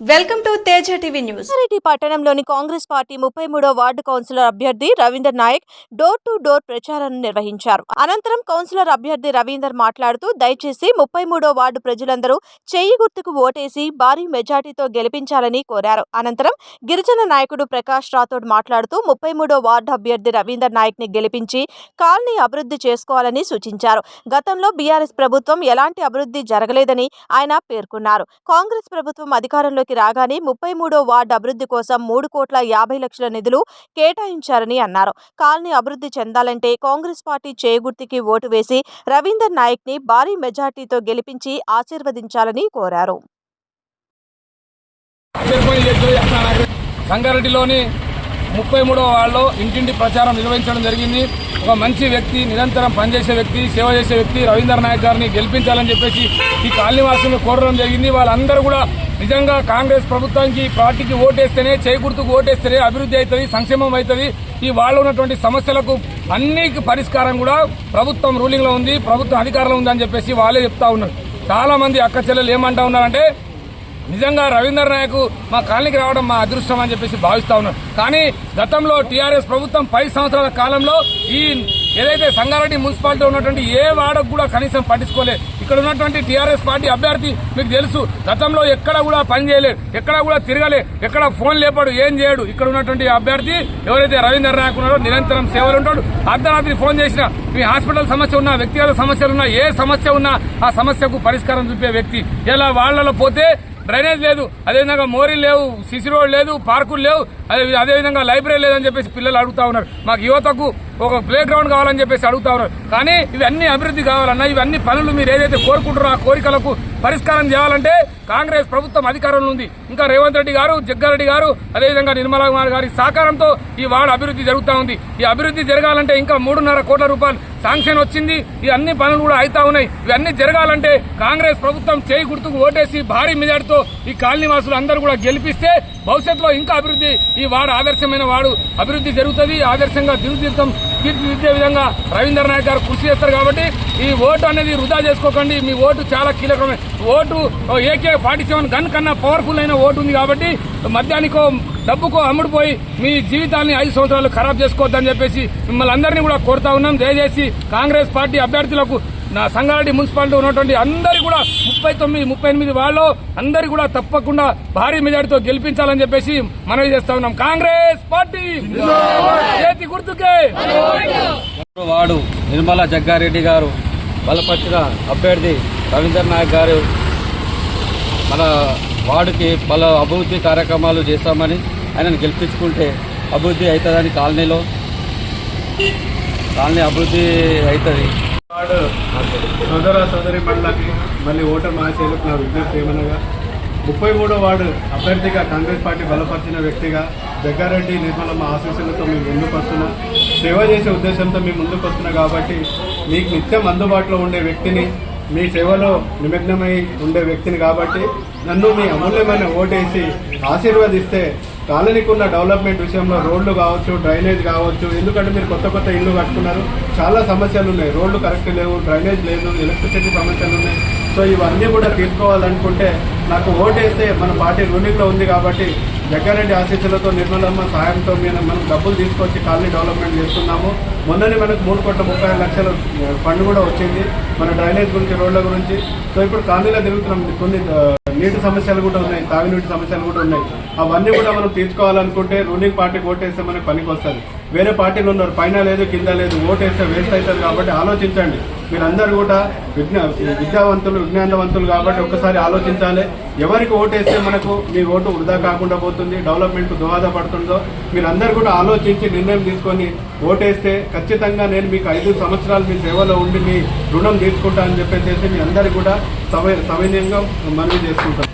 Welcome to Teja TV news. Reddy పట్టణంలోని Congress party ముప్పై మూడో వార్డు కౌన్సిలర్ అభ్యర్థి Ravinder Nayak door to door ప్రచారాన్ని నిర్వహించారు. అనంతరం కౌన్సిలర్ అభ్యర్థి రవీందర్ మాట్లాడుతూ దయచేసి ముప్పై మూడో వార్డు ప్రజలందరూ చెయ్యి గుర్తుకు ఓటేసి భారీ మెజార్టీతో గెలిపించాలని కోరారు. అనంతరం గిరిజన నాయకుడు ప్రకాష్ రాథోడ్ మాట్లాడుతూ ముప్పై మూడో వార్డు అభ్యర్థి రవీందర్ నాయక్ని గెలిపించి కాలనీ అభివృద్ధి చేసుకోవాలని సూచించారు. గతంలో బీఆర్ఎస్ ప్రభుత్వం ఎలాంటి అభివృద్ధి జరగలేదని ఆయన పేర్కొన్నారు. కాంగ్రెస్ ప్రభుత్వం అధికారంలో అధికారంలోకి రాగానే ముప్పై మూడో వార్డు అభివృద్ధి కోసం మూడు కోట్ల యాభై లక్షల నిధులు కేటాయించారని అన్నారు. కాలనీ అభివృద్ధి చెందాలంటే కాంగ్రెస్ పార్టీ చేగుర్తికి ఓటు వేసి రవీందర్ నాయక్ని భారీ మెజార్టీతో గెలిపించి ఆశీర్వదించాలని కోరారు. సంగారెడ్డిలోని ముప్పై మూడవ వాళ్ళలో ఇంటింటి ప్రచారం నిర్వహించడం జరిగింది. ఒక మంచి వ్యక్తి నిరంతరం పనిచేసే వ్యక్తి సేవ చేసే వ్యక్తి రవీంద్ర నాయక్ గారిని గెలిపించాలని చెప్పేసి ఈ కాలనీవాసులను కోరడం జరిగింది. వాళ్ళందరూ కూడా నిజంగా కాంగ్రెస్ ప్రభుత్వానికి పార్టీకి ఓటేస్తేనే చేకూర్తుకు ఓటేస్తేనే అభివృద్ధి అవుతుంది సంక్షేమం అవుతుంది. ఈ వాళ్ళు ఉన్నటువంటి సమస్యలకు అన్ని పరిష్కారం కూడా ప్రభుత్వం రూలింగ్లో ఉంది ప్రభుత్వం అధికారంలో ఉందని చెప్పేసి వాళ్ళే చెప్తా ఉన్నారు. చాలా మంది అక్క చెల్లెలు ఏమంటా ఉన్నారంటే నిజంగా రవీంద్ర నాయక్ మా కాలనీకి రావడం మా అదృష్టం అని చెప్పేసి భావిస్తా ఉన్నారు కానీ గతంలో టీఆర్ఎస్ ప్రభుత్వం పది సంవత్సరాల కాలంలో ఈ ఏదైతే సంగారెడ్డి మున్సిపాలిటీ ఉన్నటువంటి ఏ వాడకు కూడా కనీసం పట్టించుకోలేదు. ఇక్కడ ఉన్నటువంటి టీఆర్ఎస్ పార్టీ అభ్యర్థి మీకు తెలుసు గతంలో ఎక్కడ కూడా పని చేయలేదు ఎక్కడ కూడా తిరగలే ఎక్కడ ఫోన్ లేపాడు ఏం చేయడు. ఇక్కడ ఉన్నటువంటి అభ్యర్థి ఎవరైతే రవీంద్ర నాయక్ ఉన్నారో నిరంతరం సేవలు ఉంటాడు. అర్ధరాత్రి ఫోన్ చేసినా మీ హాస్పిటల్ సమస్య ఉన్నా వ్యక్తిగత సమస్యలు ఉన్నా ఏ సమస్య ఉన్నా ఆ సమస్యకు పరిష్కారం చూపే వ్యక్తి. ఇలా వాళ్ళలో పోతే డ్రైనేజ్ లేదు అదేవిధంగా మోరీలు లేవు సిసి రోడ్ లేదు పార్కులు లేవు అదే అదేవిధంగా లైబ్రరీ లేదని చెప్పేసి పిల్లలు అడుగుతా ఉన్నారు. మాకు యువతకు ఒక ప్లే గ్రౌండ్ కావాలని చెప్పేసి అడుగుతా ఉన్నారు. కానీ ఇవన్నీ అభివృద్ధి కావాలన్నా ఇవన్నీ పనులు మీరు ఏదైతే కోరుకుంటున్నారో ఆ కోరికలకు పరిష్కారం చేయాలంటే కాంగ్రెస్ ప్రభుత్వం అధికారంలో ఉంది. ఇంకా రేవంత్ రెడ్డి గారు జగ్గారెడ్డి గారు అదేవిధంగా నిర్మలా కుమార్ గారి సహకారంతో ఈ వార్డు అభివృద్ధి జరుగుతూ ఉంది. ఈ అభివృద్ధి జరగాలంటే ఇంకా మూడున్నర కోట్ల రూపాయలు శాంక్షన్ వచ్చింది. ఈ అన్ని పనులు కూడా అవుతా ఉన్నాయి. ఇవన్నీ జరగాలంటే కాంగ్రెస్ ప్రభుత్వం చేయి గుర్తుకు ఓటేసి భారీ మెజార్టీతో ఈ కాలనీ వాసులు అందరూ కూడా గెలిపిస్తే భవిష్యత్తులో ఇంకా అభివృద్ధి ఈ వాడు ఆదర్శమైన వాడు అభివృద్ధి జరుగుతుంది. ఆదర్శంగా తీర్చిదిద్దాం తీర్చిదిద్దే విధంగా రవీంద్ర నాయక్ గారు కృషి చేస్తారు కాబట్టి ఈ ఓటు అనేది వృధా చేసుకోకండి. మీ ఓటు చాలా కీలకమే. Vote AK forty seven gun కన్నా పవర్ఫుల్ అయిన ఓటు ఉంది కాబట్టి మద్యానికో డబ్బుకో అమ్ముడుపోయి మీ జీవితాన్ని ఐదు సంవత్సరాలు ఖరాబ్ చేసుకోవద్దని చెప్పేసి మిమ్మల్ని అందరినీ కూడా కోరుతా ఉన్నాం. దయచేసి కాంగ్రెస్ పార్టీ అభ్యర్థులకు నా సంగారెడ్డి మున్సిపాలిటీ ఉన్నటువంటి అందరి కూడా ముప్పై తొమ్మిది ముప్పై ఎనిమిది వాళ్ళు అందరి కూడా తప్పకుండా భారీ మెజార్టీతో గెలిపించాలని చెప్పేసి మనవి చేస్తా ఉన్నాం. కాంగ్రెస్ పార్టీ! చేతి గుర్తుకే! వాడు నిర్మల జగ్గారెడ్డి గారు బలపరిచిన అభ్యర్థి రవీంద్ర నాయక్ గారు మన వార్డుకి పలు అభివృద్ధి కార్యక్రమాలు చేస్తామని ఆయనను గెలిపించుకుంటే అభివృద్ధి అవుతుందని కాలనీలో కాలనీ అభివృద్ధి అవుతుంది. వాడు సోదర సోదరి మండలకి మళ్ళీ ఓటర్ మహాశైలకు నా విజ్ఞప్తి ఏమనగా ముప్పై మూడో వార్డు అభ్యర్థిగా కాంగ్రెస్ పార్టీ బలపరిచిన వ్యక్తిగా జగ్గారెడ్డి నిర్మలమ్మ ఆశీస్సులతో మేము ముందుకు వస్తున్నాం. సేవ చేసే ఉద్దేశంతో మేము ముందుకు వస్తున్నాం కాబట్టి మీకు నిత్యం అందుబాటులో ఉండే వ్యక్తిని మీ సేవలో నిమగ్నమై ఉండే వ్యక్తిని కాబట్టి నన్ను మీ అమూల్యమైన ఓటేసి ఆశీర్వదిస్తే కాలనీకి ఉన్న డెవలప్మెంట్ విషయంలో రోడ్లు కావచ్చు డ్రైనేజ్ కావచ్చు ఎందుకంటే మీరు కొత్త కొత్త ఇల్లు కట్టుకున్నారు. చాలా సమస్యలు ఉన్నాయి. రోడ్లు కరెక్ట్ లేవు డ్రైనేజ్ లేదు ఎలక్ట్రిసిటీ సమస్యలు ఉన్నాయి. సో ఇవన్నీ కూడా తీసుకోవాలనుకుంటే నాకు ఓటేస్తే మన పార్టీ రూలింగ్లో ఉంది కాబట్టి జగ్గారెడ్డి ఆశీస్సులతో నిర్మలమ్మ సహాయంతో మేము మనం డబ్బులు తీసుకొచ్చి కాలనీ డెవలప్మెంట్ చేస్తున్నాము. మొన్ననే మనకు మూడు కోట్ల ముప్పై లక్షల ఫండ్ కూడా వచ్చింది మన డ్రైనేజ్ గురించి రోడ్ల గురించి. సో ఇప్పుడు కాలనీలో తిరుగుతున్నాం. కొన్ని నీటి సమస్యలు కూడా ఉన్నాయి తాగునీటి సమస్యలు కూడా ఉన్నాయి. అవన్నీ కూడా మనం తీర్చుకోవాలనుకుంటే రూలింగ్ పార్టీకి ఓటేస్తే మనకి పనికి వస్తుంది. వేరే పార్టీలు ఉన్నారు. పైన లేదు కింద లేదు ఓటేస్తే వేస్ట్ అవుతుంది కాబట్టి ఆలోచించండి. మీరందరూ కూడా విజ్ఞా విద్యావంతులు విజ్ఞానవంతులు కాబట్టి ఒక్కసారి ఆలోచించాలి. ఎవరికి ఓటేస్తే మనకు మీ ఓటు వృధా కాకుండా పోతుంది డెవలప్మెంట్ దోహదపడుతుందో మీరందరూ కూడా ఆలోచించి నిర్ణయం తీసుకొని ఓటేస్తే ఖచ్చితంగా నేను మీకు ఐదు సంవత్సరాలు మీ సేవలో ఉండి మీ రుణం తీర్చుకుంటా అని చెప్పేసి మీ అందరికీ కూడా సవై సవినయంగా మనవి చేసుకుంటాం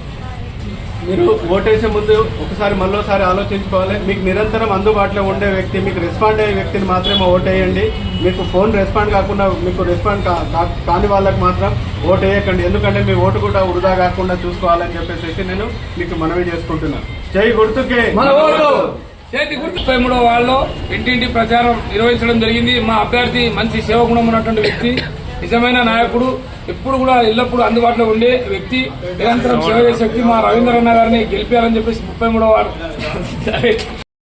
మీరు ఓటేసే ముందు ఒకసారి మరోసారి ఆలోచించుకోవాలి. మీకు నిరంతరం అందుబాటులో ఉండే వ్యక్తి మీకు రెస్పాండ్ అయ్యే వ్యక్తిని మాత్రమే ఓటేయండి. మీకు ఫోన్ రెస్పాండ్ కాకుండా మీకు రెస్పాండ్ కా- కాని వాళ్ళకి మాత్రం ఓటు వేయకండి ఎందుకంటే మీ ఓటు కూడా వృధా కాకుండా చూసుకోవాలని చెప్పేసి నేను మీకు మనవి చేసుకుంటున్నాను. జై గుర్తుకే. చేతి గుర్తు మూడో వాళ్ళలో ఇంటింటి ప్రచారం నిర్వహించడం జరిగింది. మా అభ్యర్థి మంచి సేవగుణం ఉన్నటువంటి వ్యక్తి. నిజమైన నాయకుడు ఎప్పుడు కూడా ఎల్లప్పుడూ అందుబాటులో ఉండే వ్యక్తి నిరంతరం సేవ చేసే వ్యక్తి మా రవీంద్రన్న గారిని గెలిపారని చెప్పేసి ముప్పై మూడవ